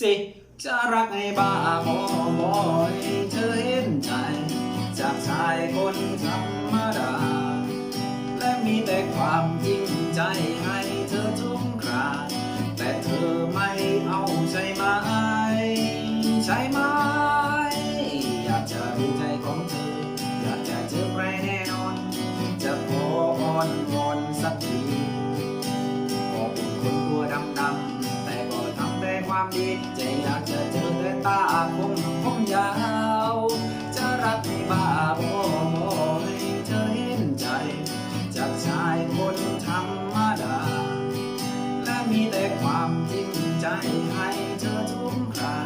สิ จะรักให้บ้าบอบอยเธอเห็นใจ จากชายคนธรรมดา และมีแต่ความจริงใจให้เธอทุกคราแต่เธอไม่เอาใช่ไหมใช่ไหมอยากจะรู้ใจของเธอ อยากจะเจอใครแน่นอน จะขออ้อนวอน ความดีใจอยากจะเจอแต่ตาคมผมยาว จะรักให้บ้าบอให้เธอเห็นใจ จากชายคนธรรมดา และมีแต่ความจริงใจให้เธอทุกครา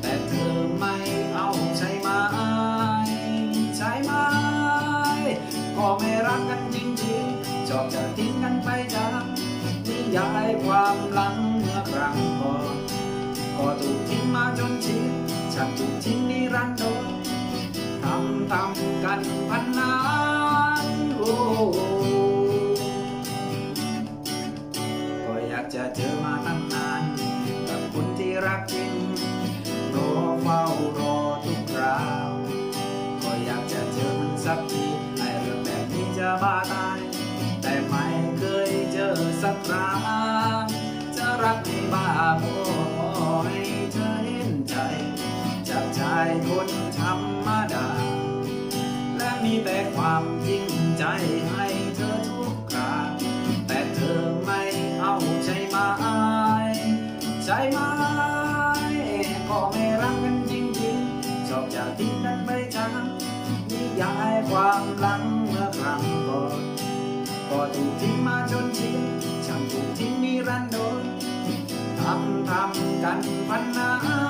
แต่เธอไม่เอาใช่ไหมใช่ไหมก็ไม่รักกันจริงๆชอบจะทิ้งกันไปจากนิยายความหลังเมื่อครั้ง ก่อถูกทิ้งมาจนชินฉันถูกทิ้งนิรันดรทำทำกันพันนานโอ้ก็อยากจะเจอมาตั้งนานกับคนที่รักจริงรอเฝ้ารอทุกคราวก็อยากจะเจอมันสักทีไอ้เรื่องแบบนี้จะบ้าตายแต่ไม่เคยเจอสักครั้งจะรักให้บ้าพอ ชายคนธรรมดา และมีแต่ความจริงใจให้เธอทุกคราแต่เธอไม่เอาใช่ไหมใช่ไหมก็ไม่รักกันจริงๆชอบจะทิ้งกันไปจางนิยายความหลังเมื่อครั้งก่อนก็ถูกทิ้งมาจนชินช่างถูกทิ้งนิรันดรทำทำกันพันนา